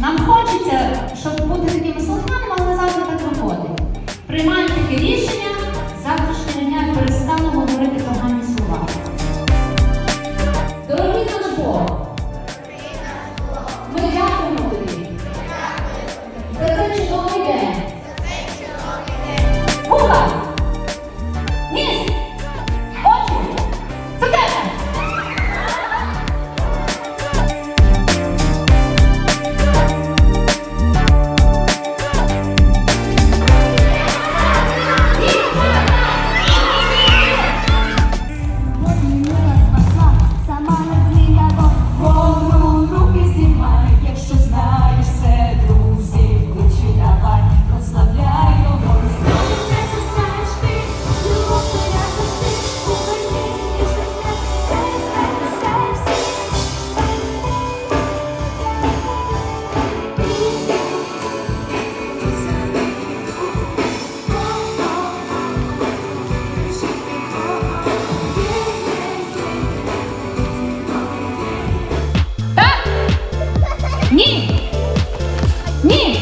Нам хочеться, щоб бути такими слухняними, але завжди так виходить. Приймаємо таке рішення. Nie!